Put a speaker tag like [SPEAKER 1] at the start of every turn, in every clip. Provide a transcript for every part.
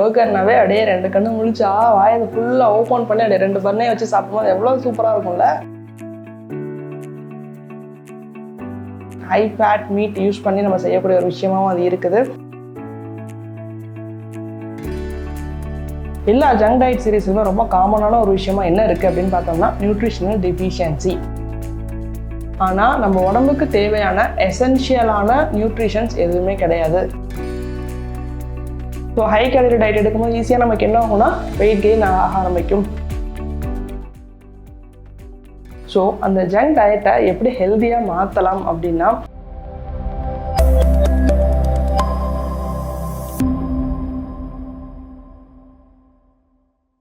[SPEAKER 1] பர்கர்னாவே அப்படியே ரெண்டு கண்ணு முழிச்சா வாயை ஃபுல்லாக ஓப்பன் பண்ணி அப்படியே ரெண்டு பண்ணே வச்சு சாப்பிடும்போது எவ்வளோ சூப்பராக இருக்கும்ல? ஹை ஃபேட் மீட் யூஸ் பண்ணி நம்ம செய்யக்கூடிய ஒரு விஷயமாவும் அது இருக்குது. எல்லா ஜங்க் டயட் சீரீஸ்லுமே ரொம்ப காமனான ஒரு விஷயமா என்ன இருக்குது அப்படின்னு பார்த்தோம்னா நியூட்ரிஷனல் டெஃபிஷியன்சி ஆனால் நம்ம உடம்புக்கு தேவையான எசென்ஷியலான நியூட்ரிஷன்ஸ் எதுவுமே கிடையாது. ஸோ ஹை கேலரி டயட் எடுக்கும்போது ஈஸியாக நமக்கு என்ன ஆகும்னா வெயிட் கெயின் ஆக ஆரம்பிக்கும். ஸோ அந்த ஜங்க் டயட்டை எப்படி ஹெல்த்தியாக மாற்றலாம் அப்படின்னா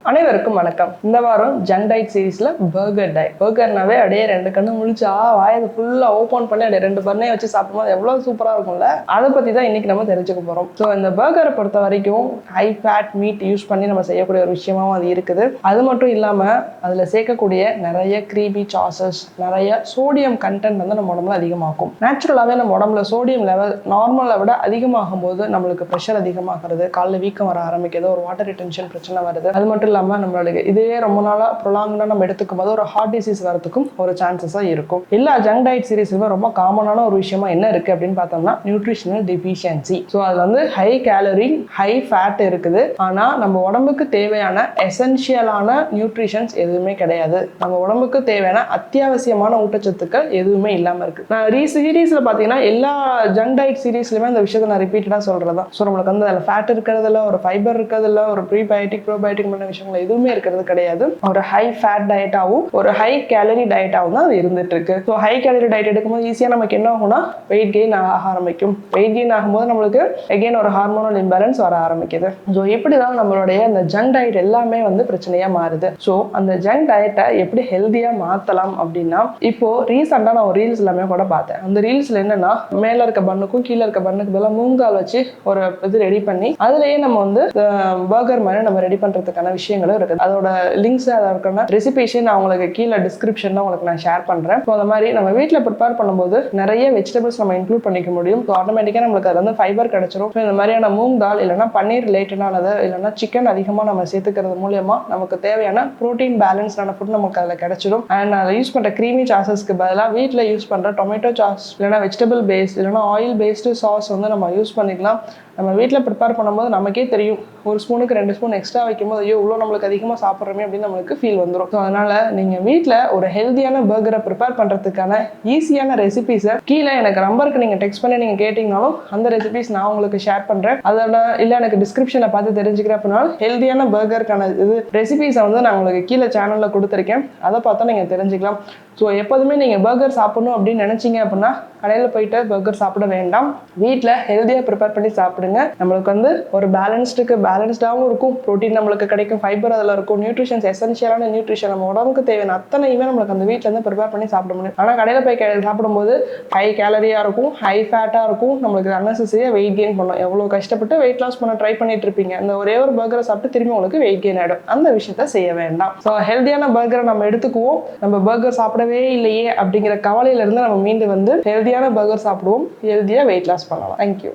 [SPEAKER 1] அனைவருக்கும் வணக்கம். இந்த வாரம் ஜங்க் டயட் சீரீஸ்ல பர்கர் டயட் பர்கர்னாவே அப்படியே ரெண்டு கண்ணு முழிச்சா வாயதை ஃபுல்லா ஓப்பன் பண்ணி அப்படியே ரெண்டு பண்ணே வச்சு சாப்பிடும்போது எவ்வளவு சூப்பரா இருக்கும்ல? அதை பத்தி தான் இன்னைக்கு நம்ம தெரிஞ்சுக்க போறோம். ஸோ இந்த பர்கரை பொறுத்த வரைக்கும் ஹை ஃபேட் மீட் யூஸ் பண்ணி நம்ம செய்யக்கூடிய ஒரு விஷயமாவும் அது இருக்குது. அது மட்டும் இல்லாம அதுல சேர்க்கக்கூடிய நிறைய க்ரீபி சாசஸ் நிறைய சோடியம் கண்டென்ட் வந்து நம்ம உடம்புல அதிகமாகும் நேச்சுரலாகவே நம்ம உடம்புல சோடியம் லெவல் நார்மலை விட அதிகமாகும் போது நம்மளுக்கு ப்ரெஷர் அதிகமாகிறது காலைல வீக்கம் வர ஆரம்பிக்கிறது ஒரு வாட்டர் ரிட்டென்ஷன் பிரச்சனை வருது. அது மட்டும் இல்லாமல் நம்மளுக்கு இதே ரொம்ப நாளாக ப்ரொலாங்காக நம்ம எடுத்துக்கும் போது ஒரு ஹார்ட் டிசீஸ் வரதுக்கும் ஒரு சான்சஸாக இருக்கும். எல்லா ஜங்க் டயட் சீரீஸுமே ரொம்ப காமனான ஒரு விஷயமா என்ன இருக்குது அப்படின்னு பார்த்தோம்னா நியூட்ரிஷனல் டெஃபிஷியன்சி ஸோ அது வந்து ஹை கேலரி ஹை ஃபேட் இருக்குது. ஆனால் நம்ம உடம்புக்கு தேவையான எசென்ஷியலான நியூட்ரிஷன்ஸ் எதுவுமே கிடையாது. நம்ம உடம்புக்கு தேவையான அத்தியாவசியமான ஊட்டச்சத்துக்கள் எதுவுமே இல்லாமல் இருக்குது நான் ரீ சீரீஸில் பார்த்தீங்கன்னா எல்லா ஜங்க் டயட் சீரீஸ்லையுமே அந்த விஷயத்தை நான் ரிப்பீட்டடாக சொல்கிறது தான் ஸோ நம்மளுக்கு வந்து அதில் ஃபேட் இருக்கிறதுல ஒரு ஃபைபர் இருக்கிறதுல ஒரு ப்ரீபயோட்டிக் ப்ரோபயோட்டிக் பண்ண விஷயங்கள் எதுவுமே இருக்கிறது கிடையாது. ஒரு ஹை ஃபேட் டயட்டாகவும் ஒரு ஹை கேலரி டயட்டாகவும் தான் அது இருந்துட்டு இருக்கு ஸோ ஹை கேலரி டயட் எடுக்கும்போது ஈஸியாக நமக்கு என்ன ஆகும்னா வெயிட் கெயின் ஆக ஆரம்பிக்கும். வெயிட் கெயின் ஆகும்போது நம்மளுக்கு எகெயின் ஒரு ஹார்மோனல் இம்பேலன்ஸ் வர ஆரம்பிக்குது. ஸோ இப்படி தான் நம்மளுடைய அந்த ஜங்க் டயட் எல்லாமே வந்து பிரச்சனையாக மாறுது. ஸோ அந்த ஜங்க் டயட்டை எப்படி ஹெல்த்தியாக மாற்றலாம் அப்படின்னா இப்போ ரீசெண்டாக நான் ஒரு ரீல்ஸ் எல்லாமே கூட பார்த்தேன். அந்த ரீல்ஸில் என்னன்னா மேலே இருக்க பண்ணுக்கும் கீழே இருக்க பண்ணுக்கு பதிலாக மூங்கால் வச்சு ஒரு இது ரெடி பண்ணி அதுலேயே நம்ம வந்து பர்கர் மாதிரி நம்ம ரெடி பண்ணுறதுக்கான விஷயம் விஷயங்களும் இருக்குது. அதோட லிங்க்ஸ் அதற்கான ரெசிபிஸையும் நான் உங்களுக்கு கீழே டிஸ்கிரிப்ஷனில் உங்களுக்கு நான் ஷேர் பண்ணுறேன் ஸோ அந்த மாதிரி நம்ம வீட்டில் ப்ரிப்பேர் பண்ணும்போது நிறைய வெஜிடபிள்ஸ் நம்ம இன்க்ளூட் பண்ணிக்க முடியும். ஸோ ஆட்டோமேட்டிக்காக நம்மளுக்கு அது வந்து ஃபைபர் கிடைச்சிரும். ஸோ இந்த மாதிரியான மூங் தால் இல்லைனா பன்னீர் ரிலேட்டடானது இல்லைனா சிக்கன் அதிகமாக நம்ம சேர்த்துக்கிறது மூலியமாக நமக்கு தேவையான ப்ரோட்டீன் பேலன்ஸ்டான ஃபுட் நமக்கு அதில் கிடைச்சிடும் அண்ட் அதை யூஸ் பண்ணுற க்ரீமி சாசஸ்க்கு பதிலாக வீட்டில் யூஸ் பண்ணுற டொமேட்டோ சாஸ் இல்லைனா வெஜிடபிள் பேஸ் இல்லைனா ஆயில் பேஸ்டு சாஸ் வந்து நம்ம யூஸ் பண்ணிக்கலாம். நம்ம வீட்டில் ப்ரிப்பேர் பண்ணும்போது நமக்கே தெரியும். ஒரு ஸ்பூனுக்கு ரெண்டு ஸ்பூன் எக்ஸ்ட்ரா வைக்கும்போது ஐயோ இவ்வளோ நம்மளுக்கு அதிகமாக சாப்பிட்றோமே அப்படின்னு நம்மளுக்கு ஃபீல் வந்துடும் ஸோ அதனால் நீங்கள் வீட்டில் ஒரு ஹெல்த்தியான பர்கரை ப்ரிப்பேர் பண்ணுறதுக்கான ஈஸியான ரெசிபிஸை கீழே எனக்கு நம்பருக்கு நீங்கள் டெக்ஸ்ட் பண்ணி நீங்கள் கேட்டிங்கனாலும் அந்த ரெசிபிஸ் நான் உங்களுக்கு ஷேர் பண்ணுறேன் அதோட இல்லை எனக்கு டிஸ்கிரிப்ஷனை பார்த்து தெரிஞ்சுக்கிறேன் அப்படின்னா ஹெல்த்தியான பர்கருக்கான இது ரெசிபிஸை வந்து நான் உங்களுக்கு கீழே சேனலில் கொடுத்துருக்கேன். அதை பார்த்தா நீங்கள் தெரிஞ்சுக்கலாம். ஸோ எப்போதுமே நீங்கள் பர்கர் சாப்பிடணும் அப்படின்னு நினச்சிங்க அப்படின்னா கடையில் போயிட்டு பர்கர் சாப்பிட வேண்டாம். வீட்டில் ஹெல்த்தியாக ப்ரிப்பேர் பண்ணி சாப்பிடுங்க. நம்மளுக்கு வந்து ஒரு பேலன்ஸ்டுக்கு பேலன்ஸ்டாகவும் இருக்கும். ப்ரோட்டீன் நம்மளுக்கு கிடைக்கும். ஃபைபர் அதில் இருக்கும். நியூட்ரிஷன்ஸ் எசென்ஷியலான நியூட்ரிஷன் நம்ம உடம்புக்கு தேவையான அத்தனையுமே நம்மளுக்கு அந்த வீட்டில் இருந்து ப்ரிப்பேர் பண்ணி சாப்பிட முடியும். ஆனால் கடையில் போய் கே- சாப்பிடும்போது ஹை கேலரியாக இருக்கும் ஹை ஃபேட்டாக இருக்கும். நம்மளுக்கு அன்னெசரியாக வெயிட் கெயின் பண்ணும். எவ்வளோ கஷ்டப்பட்டு வெயிட் லாஸ் பண்ண ட்ரை பண்ணிட்டு இருப்பீங்க. அந்த ஒரே ஒரு பர்கரை சாப்பிட்டு திரும்பி உங்களுக்கு வெயிட் கெயின் ஆகிடும் அந்த விஷயத்த செய்ய வேண்டாம். ஸோ ஹெல்த்தியான பர்கரை நம்ம எடுத்துக்குவோம். நம்ம பர்கர் சாப்பிடவே இல்லையே அப்படிங்கிற கவலையிலேருந்து நம்ம மீண்டு வந்து ஹெல்த்தியான பர்கர் சாப்பிடுவோம். ஹெல்த்தியாக வெயிட் லாஸ் பண்ணலாம். தேங்க்யூ